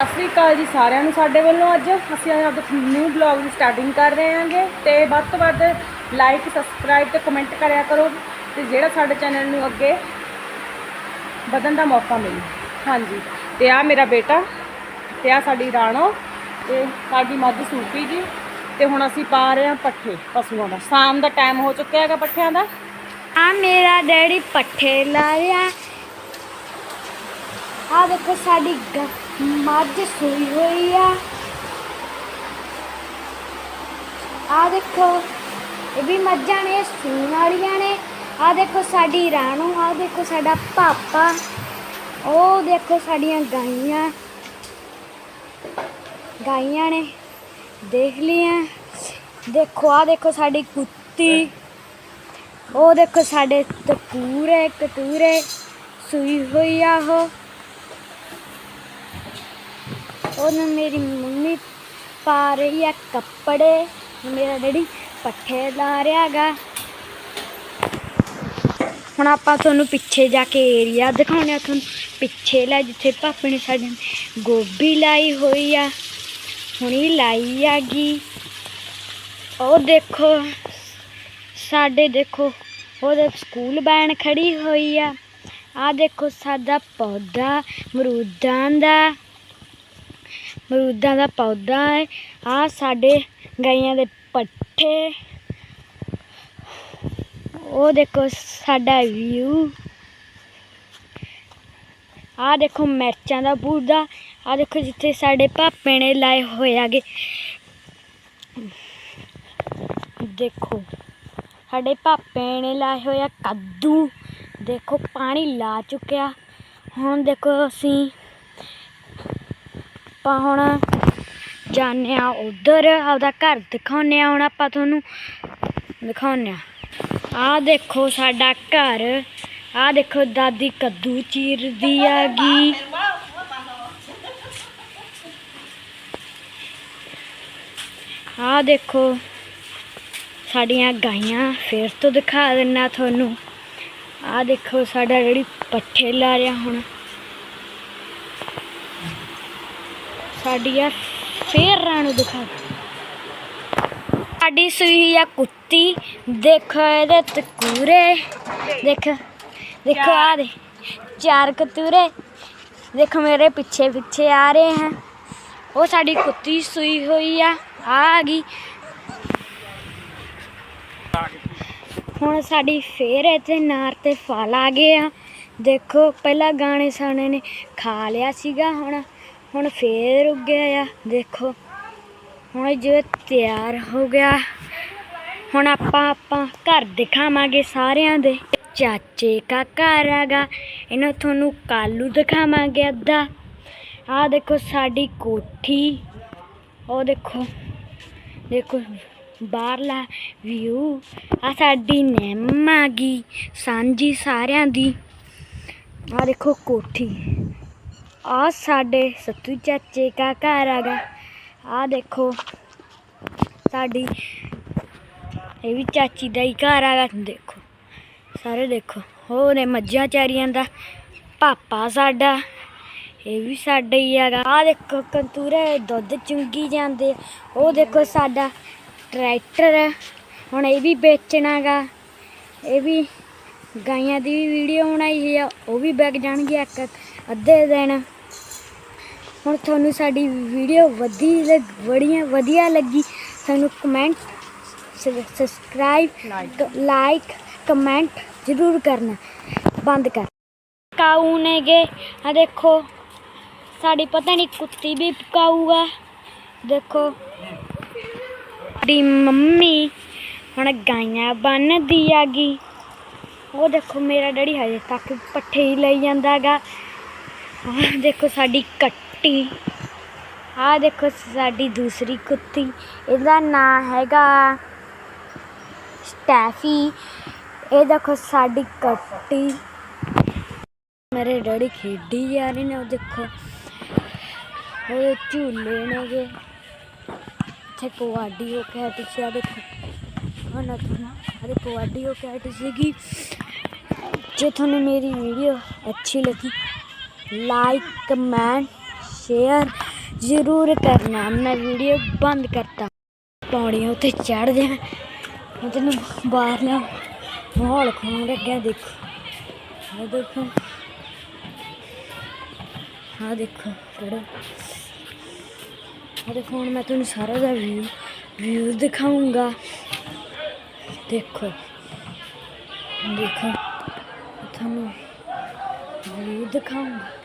ਸਤਿ ਸ਼੍ਰੀ ਅਕਾਲ ਜੀ ਸਾਰਿਆਂ ਨੂੰ ਸਾਡੇ ਵੱਲੋਂ ਅੱਜ ਅਸੀਂ ਅੱਜ ਨਿਊ ਬਲੌਗ ਦੀ ਸਟਾਰਟਿੰਗ ਕਰ ਰਹੇ ਹਾਂਗੇ ਤੇ ਵੱਧ ਤੋਂ ਵੱਧ ਲਾਈਕ ਸਬਸਕ੍ਰਾਈਬ ਤੇ ਕਮੈਂਟ ਕਰਿਆ ਕਰੋ ਤੇ ਜਿਹੜਾ ਸਾਡੇ ਚੈਨਲ ਨੂੰ ਅੱਗੇ ਵਧਣ ਦਾ ਮੌਕਾ ਮਿਲੇ। ਹਾਂਜੀ, ਤੇ ਆ ਮੇਰਾ ਬੇਟਾ ਤੇ ਆ ਸਾਡੀ ਰਾਣੋ ਤੇ ਸਾਡੀ ਮੱਝ ਸੂਪੀ ਜੀ ਤੇ ਹੁਣ ਅਸੀਂ ਪਾ ਰਹੇ ਹਾਂ ਪੱਠੇ ਪਸ਼ੂਆਂ ਦਾ। ਸ਼ਾਮ ਦਾ ਟਾਈਮ ਹੋ ਚੁੱਕਿਆ ਹੈਗਾ ਪੱਠਿਆਂ ਦਾ। ਆ ਮੇਰਾ ਡੈਡੀ ਪੱਠੇ ਲਾ ਰਿਹਾ। ਆ ਦੇਖੋ ਸਾਡੀ ਮੱਝ ਸੂਈ ਹੋਈ ਆ। ਆ ਦੇਖੋ, ਇਹ ਵੀ ਮੱਝਾਂ ਨੇ ਸੂਣ ਵਾਲੀਆਂ ਨੇ। ਆ ਦੇਖੋ ਸਾਡੀ ਰਾਣੂ ਆ ਦੇਖੋ ਸਾਡਾ ਪਾਪਾ। ਉਹ ਦੇਖੋ ਸਾਡੀਆਂ ਗਾਈਆਂ। ਗਾਈਆਂ ਨੇ, ਦੇਖ ਲਈਆਂ। ਦੇਖੋ ਆ ਦੇਖੋ ਸਾਡੀ ਕੁੱਤੀ। ਉਹ ਦੇਖੋ ਸਾਡੇ ਤਕੂਰੇ ਕਤੂਰੇ ਸੂਈ ਹੋਈ ਆ ਉਹ। ਉਹਨੂੰ ਮੇਰੀ ਮੰਮੀ ਪਾ ਰਹੀ ਆ ਕੱਪੜੇ। ਮੇਰਾ ਡੈਡੀ ਪੱਠੇ ਲਾ ਰਿਹਾ ਗਾ। ਹੁਣ ਆਪਾਂ ਤੁਹਾਨੂੰ ਪਿੱਛੇ ਜਾ ਕੇ ਏਰੀਆ ਦਿਖਾਉਣੇ ਆ। ਤੁਹਾਨੂੰ ਪਿੱਛੇ ਲੈ ਜਿੱਥੇ ਭਾਪੇ ਨੇ ਸਾਡੇ ਗੋਭੀ ਲਾਈ ਹੋਈ ਆ। ਹੁਣੀ ਲਾਈ ਆਗੀ ਉਹ ਦੇਖੋ, ਸਾਡੇ ਦੇਖੋ, ਉਹਦੇ ਸਕੂਲ ਬੈਨ ਖੜੀ ਹੋਈ ਆ। ਆ ਦੇਖੋ ਸਾਡਾ ਪੌਦਾ ਮਰੂਦਾਂ ਦਾ। ਮਰੂਦਾਂ ਦਾ ਪੌਦਾ ਹੈ। ਆ ਸਾਡੇ ਗਾਈਆਂ ਦੇ ਪੱਠੇ। ਉਹ ਦੇਖੋ ਸਾਡਾ ਵਿਊ ਆ ਦੇਖੋ ਮਿਰਚਾਂ ਦਾ ਬੂਟਾ ਆ ਦੇਖੋ ਜਿੱਥੇ ਸਾਡੇ ਭਾਪੇ ਨੇ ਲਾਏ ਹੋਏ ਆਗੇ ਦੇਖੋ, ਸਾਡੇ ਭਾਪੇ ਨੇ ਲਾਏ ਹੋਇਆ ਕੱਦੂ। ਦੇਖੋ, ਪਾਣੀ ਲਾ ਚੁੱਕਿਆ। ਹੁਣ ਦੇਖੋ ਅਸੀਂ ਆਪਾਂ ਹੁਣ ਜਾਂਦੇ ਆ ਉਧਰ, ਆਪਦਾ ਘਰ ਦਿਖਾਉਂਦੇ ਆ ਹੁਣ ਆਪਾਂ ਤੁਹਾਨੂੰ। ਦਿਖਾਉਂਦੇ ਆ। ਆ ਦੇਖੋ ਸਾਡਾ ਘਰ। ਆ ਦੇਖੋ ਦਾਦੀ ਕੱਦੂ ਚੀਰਦੀ ਆਗੀ ਆ ਦੇਖੋ ਸਾਡੀਆਂ ਗਾਈਆਂ, ਫੇਰ ਤੋਂ ਦਿਖਾ ਦਿੰਨਾ ਤੁਹਾਨੂੰ। ਆ ਦੇਖੋ ਸਾਡਾ ਜਿਹੜੀ ਪੱਠੇ ਲਾ ਰਿਹਾ ਹੁਣ। ਸਾਡੀ ਆ, ਫੇਰ ਰਾਣੂ ਦਿਖਾ। ਸਾਡੀ ਸੂਈ ਆ ਕੁੱਤੀ, ਦੇਖੋ ਇਹਦੇ ਤਕੂਰੇ, ਦੇਖ, ਦੇਖੋ ਆ ਦੇ, ਚਾਰ ਕਤੂਰੇ, ਦੇਖੋ ਮੇਰੇ ਪਿੱਛੇ ਪਿੱਛੇ ਆ ਰਹੇ ਹਨ ਉਹ ਸਾਡੀ ਕੁੱਤੀ ਸੂਈ ਹੋਈ ਆ ਆ ਗਈ। ਹੁਣ ਸਾਡੀ ਫੇਰ ਇੱਥੇ ਨਾਰ ਤੇ ਫਲ ਆ ਗਏ ਆ। ਦੇਖੋ, ਪਹਿਲਾਂ ਗਾਣੇ ਸਾਣੇ ਨੇ ਖਾ ਲਿਆ ਸੀਗਾ, ਹੁਣ ਹੁਣ ਫੇਰ ਉੱਗਿਆ ਆ, ਦੇਖੋ। ਹੁਣ ਜਿਵੇਂ ਤਿਆਰ ਹੋ ਗਿਆ। ਹੁਣ ਆਪਾਂ ਆਪਾਂ ਘਰ ਦਿਖਾਵਾਂਗੇ ਸਾਰਿਆਂ ਦੇ। ਚਾਚੇ ਕਾ ਘਰ ਹੈਗਾ ਇਹਨਾਂ ਤੁਹਾਨੂੰ ਕਾਲੂ ਦਿਖਾਵਾਂਗੇ ਅੱਧਾ। ਆਹ ਦੇਖੋ ਸਾਡੀ ਕੋਠੀ। ਉਹ ਦੇਖੋ ਦੇਖੋ ਬਾਹਰਲਾ ਵਿਊ ਆ ਸਾਡੀ ਨਿੰਮ ਆ ਗਈ, ਸਾਂਝੀ ਸਾਰਿਆਂ ਦੀ। ਆ ਦੇਖੋ ਕੋਠੀ। ਆ ਸਾਡੇ ਸੱਤੂ ਚਾਚੇ ਕਾ ਘਰ ਹੈਗਾ ਆ ਦੇਖੋ, ਸਾਡੀ, ਇਹ ਵੀ ਚਾਚੀ ਦਾ ਹੀ ਘਰ ਹੈਗਾ ਦੇਖੋ। ਸਾਰੇ ਦੇਖੋ, ਉਹ ਨੇ ਮੱਝਾਂ ਚਾਰੀਆਂ ਦਾ, ਪਾਪਾ ਸਾਡਾ, ਇਹ ਵੀ ਸਾਡਾ ਹੀ ਹੈਗਾ ਆ ਦੇਖੋ, ਕੰਤੂਰੇ ਦੁੱਧ ਚੁੰਗੀ ਜਾਂਦੇ ਉਹ ਦੇਖੋ ਸਾਡਾ ਟਰੈਕਟਰ ਹੁਣ ਇਹ ਵੀ ਵੇਚਣਾਗਾ ਇਹ ਵੀ ਗਾਈਆਂ ਦੀ ਵੀ ਵੀਡੀਓ ਬਣਾਈ ਹੋਈ ਆ, ਉਹ ਵੀ ਵਿਕ ਜਾਣਗੀ ਇੱਕ। ਅੱਧੇ ਦਿਨ। ਹੁਣ ਤੁਹਾਨੂੰ ਸਾਡੀ ਵੀਡੀਓ ਵਧੀ ਲੱਗ ਬੜੀਆਂ ਵਧੀਆ ਲੱਗੀ। ਸਾਨੂੰ ਕਮੈਂਟ ਸਬਸਕ੍ਰਾਈਬ ਲਾਈਕ ਕਮੈਂਟ ਜ਼ਰੂਰ ਕਰਨਾ। ਬੰਦ ਕਰ। ਕਾਊ ਨੇਗੇ। ਆ ਦੇਖੋ ਸਾਡੀ ਪਤਾ ਨਹੀਂ ਕੁੱਤੀ ਵੀ ਕਾਊਗਾ। ਦੇਖੋ। ਦੀ ਮੰਮੀ ਹੁਣ ਗਾਈਆਂ ਬੰਨਦੀ ਆਗੀ ਉਹ ਦੇਖੋ ਮੇਰਾ ਡੈਡੀ ਹਜੇ ਤੱਕ ਪੱਠੇ ਹੀ ਲਈ ਜਾਂਦਾਗਾ। ਆਹ ਦੇਖੋ ਸਾਡੀ ਕੱਟੀ ਆਹ ਦੇਖੋ ਸਾਡੀ ਦੂਸਰੀ ਕੁੱਤੀ ਇਹਦਾ ਨਾਂ ਹੈਗਾ ਸਟੈਫੀ ਇਹ ਦੇਖੋ ਸਾਡੀ ਕੱਟੀ ਮੇਰੇ ਡੈਡੀ ਖੇਡੀ ਜਾ ਰਹੇ ਨੇ ਉਹ ਦੇਖੋ ਉਹ ਝੂਲੇ ਨੇਗੇ ਇੱਥੇ ਕਵਾਡੀ ਹੋ ਕੇ ਹਟੀ ਸੀ ਆ ਦੇਖੋ ਹਾਂ ਨਾ ਤੁਹਾਨੂੰ ਆ ਦੇਖੋ ਕਵਾਡੀ ਹੋ ਕੇ ਹਟੀ ਸੀਗੀ ਜੇ ਤੁਹਾਨੂੰ ਮੇਰੀ ਵੀਡੀਓ ਅੱਛੀ ਲੱਗੀ ਲਾਈਕ ਕਮੈਂਟ ਸ਼ੇਅਰ ਜ਼ਰੂਰ ਕਰਨਾ। ਮੈਂ ਵੀਡੀਓ ਬੰਦ ਕਰਤਾ। ਪੌੜੀਆਂ ਉੱਤੇ ਚੜਦੇ ਹਾਂ ਮੈਂ ਤੈਨੂੰ ਬਾਹਰਲਾ ਮਾਹੌਲ ਖੋਣ ਲੱਗਿਆ, ਦੇਖੋ। ਇਹ ਦੇਖੋ। ਹਾਂ ਦੇਖੋ ਪੜੋ ਆ ਦੇਖੋ, ਹੁਣ ਮੈਂ ਤੁਹਾਨੂੰ ਸਾਰਾ ਦਾ ਵਿਊ ਵਿਊ ਦਿਖਾਉਂਗਾ ਦੇਖੋ। ਦੇਖੋ। ਤੁਹਾਨੂੰ ਵਿਊ ਦਿਖਾਉਂਗਾ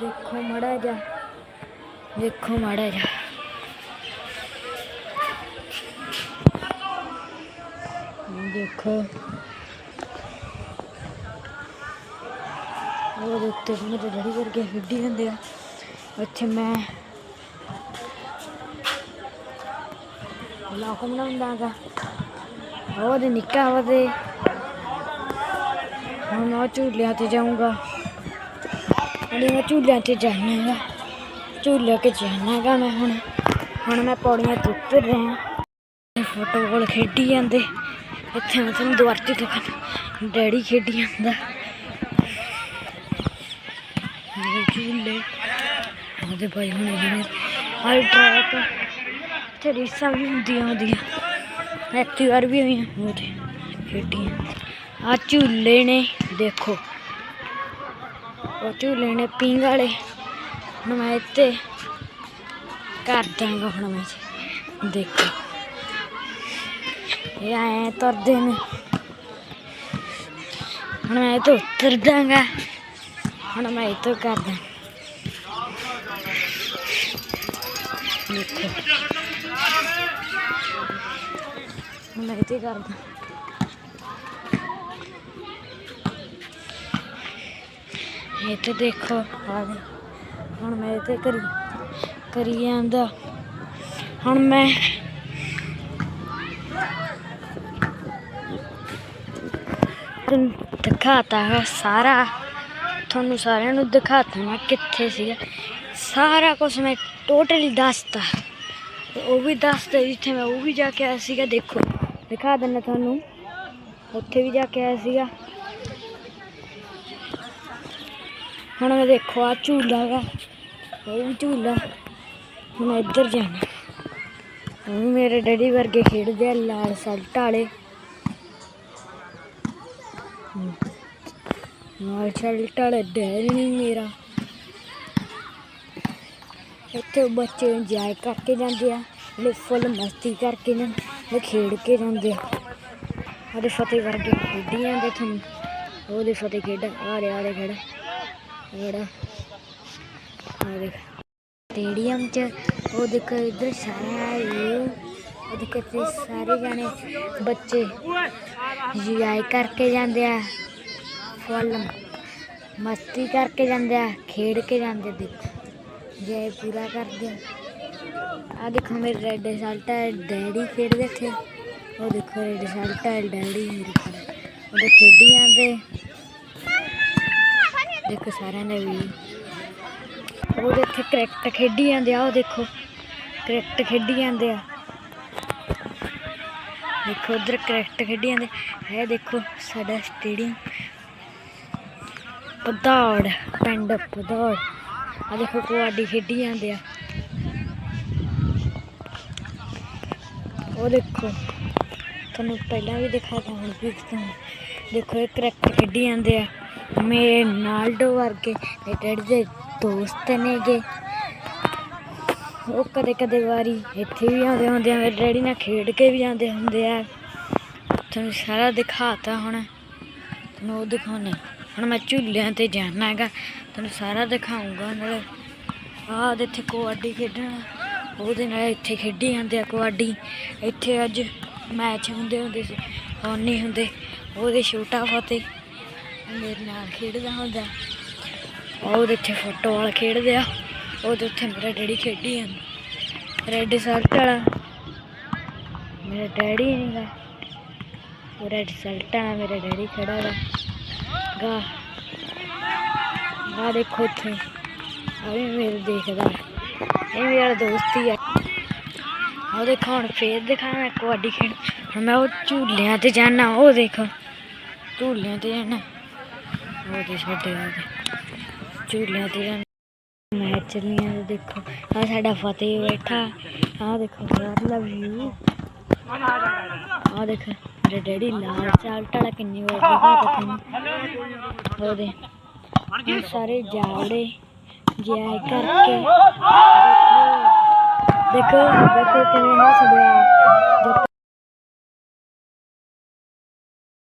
ਦੇਖੋ ਮੜਾ ਜਾ ਦੇਖੋ ਮੜਾ ਜਾ ਦੇਖੋ। ਉਹ ਉੱਤੇ ਮੇਰੇ ਡੈਡੀ ਵਰਗੇ ਖੇਡੀ ਹੁੰਦੇ ਆ। ਉੱਥੇ ਮੈਂ ਲੋਕ ਬਣਾਉਂਦਾਗਾ। ਉਹ ਦੇ ਨਿੱਕਾ ਵਦੇ ਹੁਣ ਉਹ ਝੂਲਿਆਂ ਤੇ ਜਾਊਂਗਾ। ਹੁਣ ਮੈਂ ਝੂਲਿਆਂ ਤੇ ਜਾਣਾਗਾ ਝੂਲੇ ਕੇ ਜਾਣਾਗਾ ਮੈਂ ਹੁਣ। ਹੁਣ ਮੈਂ ਪੌੜੀਆਂ ਤੋਂ ਉਤਰ ਰਿਹਾ। ਫੁੱਟਬਾਲ ਖੇਡੀ ਜਾਂਦੇ। ਇੱਥੇ ਮੈਂ ਤੁਹਾਨੂੰ ਦੁਆਰ ਤੇ ਦਿਖਾਂ ਡੈਡੀ ਖੇਡੀ ਜਾਂਦਾ। ਮੇਰੇ ਝੂਲੇ। ਉਹਦੇ ਭਾਈ ਹੁਣ ਜਿਵੇਂ ਹਰ ਟਰੈਕ। ਤੇ ਰੇਸਾਂ ਵੀ ਹੁੰਦੀਆਂ ਉਹਦੀਆਂ। ਐਕਟੀ ਵਾਰ ਵੀ ਹੋਈਆਂ ਉਹਦੇ ਖੇਡੀਆਂ। ਆ ਝੂਲੇ ਨੇ, ਦੇਖੋ। ਉਹ ਝੂਲੇ ਨੇ ਪਿੰਗ ਵਾਲੇ। ਹੁਣ ਮੈਂ ਇੱਥੇ ਕਰ ਦਾਂਗਾ ਹੁਣ ਮੈਂ ਦੇਖੋ। ਇਹ ਆਏ ਤੁਰਦੇ ਨੇ। ਹੁਣ ਮੈਂ ਇਹ ਉਤਰ ਦਾਂਗਾ। ਹੁਣ ਮੈਂ ਇਹ ਤੋਂ ਕਰਦਾ ਦੇਖੋ। ਮੈਂ ਇਹ ਤੇ ਕਰਦਾ ਇਹ ਤੇ ਦੇਖੋ, ਆ ਗਏ। ਹੁਣ ਮੈਂ ਇਹ ਤੇ ਕਰੀ ਕਰੀ ਜਾਂਦਾ। ਹੁਣ ਮੈਂ ਤੁਹਾਨੂੰ ਦਿਖਾਤਾ ਹੈ ਸਾਰਾ। ਤੁਹਾਨੂੰ ਸਾਰਿਆਂ ਨੂੰ ਦਿਖਾਤਾ ਮੈਂ ਕਿੱਥੇ ਸੀਗਾ। ਸਾਰਾ ਕੁਝ ਮੈਂ ਟੋਟਲੀ ਦੱਸਤਾ। ਉਹ ਵੀ ਦੱਸਤਾ ਜਿੱਥੇ ਮੈਂ, ਉਹ ਵੀ ਜਾ ਕੇ ਆਇਆ ਸੀਗਾ, ਦੇਖੋ। ਦਿਖਾ ਦਿੰਦਾ ਤੁਹਾਨੂੰ। ਉੱਥੇ ਵੀ ਜਾ ਕੇ ਆਇਆ ਸੀਗਾ। ਹੁਣ ਮੈਂ ਦੇਖੋ ਆ ਝੂਲਾ ਵਾ, ਉਹ ਵੀ ਝੂਲਾ। ਹੁਣ ਮੈਂ ਇੱਧਰ ਜਾਣਾ। ਉਹ ਵੀ ਮੇਰੇ ਡੈਡੀ ਵਰਗੇ ਖੇਡਦੇ ਆ, ਲਾਲ ਸਲਟ ਵਾਲੇ। ਲਾਲ ਸਲਟ ਵਾਲਾ ਡੈਡੀ ਨਹੀਂ ਮੇਰਾ। ਇੱਥੇ ਬੱਚੇ ਇੰਜੋਏ ਕਰਕੇ ਜਾਂਦੇ ਆ ਜਿਹੜੇ ਫੁੱਲ ਮਸਤੀ ਕਰਕੇ ਨਾ ਖੇਡ ਕੇ ਜਾਂਦੇ ਆ। ਉਹਦੇ ਫਤਿਹ ਵਰਗੇ ਖੇਡੀ ਜਾਂਦੇ ਤੁਹਾਨੂੰ ਉਹਦੇ ਫਤਿਹ ਖੇਡ ਆ ਰਿਹਾ ਆ ਰਿਹਾ ਖੇਡ। ਜਿਹੜਾ ਆ ਦੇਖ ਸਟੇਡੀਅਮ ਚ ਉਹ ਦੇਖੋ ਇੱਧਰ ਸਾਰਾ ਵਿਊ ਉਹ ਦੇਖੋ ਇੱਥੇ ਸਾਰੇ ਜਾਣੇ ਬੱਚੇ ਇੰਜੋਏ ਕਰਕੇ ਜਾਂਦੇ ਆ ਫੁੱਲ ਮਸਤੀ ਕਰਕੇ ਜਾਂਦੇ ਆ ਖੇਡ ਕੇ ਜਾਂਦੇ ਦੇਖੋ ਜੇ ਪੂਰਾ ਕਰਦੇ ਆ ਆ ਦੇਖੋ ਮੇਰੇ ਰੈੱਡ ਸ਼ਰਟ ਹੈ ਡੈਡੀ ਖੇਡਦੇ ਇੱਥੇ ਉਹ ਦੇਖੋ ਰੈੱਡ ਦੇਖੋ ਸਾਰਿਆਂ ਨੇ ਵੀ। ਉਹ ਇੱਥੇ ਕ੍ਰਿਕਟ ਖੇਡੀ ਜਾਂਦੇ ਆ, ਉਹ ਦੇਖੋ। ਕ੍ਰਿਕਟ ਖੇਡੀ ਜਾਂਦੇ ਆ। ਦੇਖੋ ਉਧਰ ਕ੍ਰਿਕਟ ਖੇਡੀ ਜਾਂਦੇ। ਇਹ ਦੇਖੋ ਸਾਡਾ ਸਟੇਡੀਅਮ। ਪਧੌੜ, ਪਿੰਡ ਪਧੌੜ। ਆ ਦੇਖੋ ਕਬੱਡੀ ਖੇਡੀ ਜਾਂਦੇ ਆ। ਉਹ ਦੇਖੋ, ਤੁਹਾਨੂੰ ਪਹਿਲਾਂ ਵੀ ਦਿਖਾਤਾ, ਹੁਣ ਵੀ ਦਿਖਾਉਂਦਾ ਦੇਖੋ ਇਹ ਕ੍ਰਿਕਟ ਖੇਡੀ ਜਾਂਦੇ ਆ। ਮੇਰੇ ਨਾਲਡੋ ਵਰਗੇ ਇਹ ਡੈਡੀ ਦੇ ਦੋਸਤ ਨੇਗੇ। ਉਹ ਕਦੇ ਕਦੇ ਵਾਰੀ ਇੱਥੇ ਵੀ ਆਉਂਦੇ ਹੁੰਦੇ ਆ, ਮੇਰੇ ਡੈਡੀ ਨਾਲ ਖੇਡ ਕੇ ਵੀ ਜਾਂਦੇ ਹੁੰਦੇ ਆ। ਤੁਹਾਨੂੰ ਸਾਰਾ ਦਿਖਾਤਾ ਹੁਣ, ਤੁਹਾਨੂੰ ਉਹ ਦਿਖਾਉਣੇ। ਹੁਣ ਮੈਂ ਝੂਲਿਆਂ ਤੇ ਜਾਣਾ ਹੈਗਾ, ਤੁਹਾਨੂੰ ਸਾਰਾ ਦਿਖਾਉਂਗਾ ਨਾਲੇ। ਆਹ ਦੇ ਇੱਥੇ ਕਬੱਡੀ ਖੇਡਣਾ, ਉਹਦੇ ਨਾਲ ਇੱਥੇ ਖੇਡੀ ਜਾਂਦੇ ਆ ਕਬੱਡੀ। ਇੱਥੇ ਅੱਜ ਮੈਚ ਹੁੰਦੇ ਹੁੰਦੇ ਸੀ ਹੁਣ ਨਹੀਂ ਹੁੰਦੇ, ਉਹਦੇ ਛੋਟਾ ਫਤਿਹ। ਮੇਰੇ ਨਾਲ ਖੇਡਦਾ ਹੁੰਦਾ। ਉਹਦੇ ਇੱਥੇ ਫੁੱਟਬਾਲ ਖੇਡਦੇ ਆ। ਉਹਦੇ ਉੱਥੇ ਮੇਰਾ ਡੈਡੀ ਖੇਡੀ ਆ ਰੈੱਡ ਸਲਟ ਵਾਲਾ। ਮੇਰਾ ਡੈਡੀ ਨਹੀਂਗਾ ਉਹ ਰੈੱਡ ਸ਼ਰਟ ਵਾਲਾ ਮੇਰਾ ਡੈਡੀ ਖੜਾ ਗਾ ਗਾ। ਗਾ ਦੇਖੋ ਇੱਥੇ। ਆ ਵੀ ਮੇਰੇ ਦੇਖਦਾ। ਇਹ ਮੇਰਾ ਦੋਸਤ ਹੀ ਆ। ਉਹ ਦੇਖੋ ਹੁਣ ਫੇਰ ਦਿਖਾ ਕਬੱਡੀ ਖੇਡ। ਹੁਣ ਮੈਂ ਉਹ ਝੂਲਿਆਂ ਤੇ ਜਾਣਾ ਉਹ ਦੇਖੋ। ਝੂਲਿਆਂ ਤੇ ਜਾਣਾ ਉਹ ਦੇ ਛੱਡੇ ਆ ਝੂਲਿਆਂ ਤੇ ਜਾਣਾ ਮੈਚ ਚੱਲੀਆਂ ਤੇ ਦੇਖੋ ਆ ਸਾਡਾ ਫਤਿਹ ਬੈਠਾ ਆ ਦੇਖੋ ਬਾਹਰ ਦਾ ਵਿਊ ਆ ਦੇਖ ਮੇਰੇ ਡੈਡੀ ਲਾਲ ਚਾਲ ਟਾਲਾ ਕਿੰਨੀ ਵਾਰ ਦਿਖਾ ਤੁਹਾਨੂੰ ਉਹਦੇ ਆਹ ਸਾਰੇ ਜਾਵੜੇ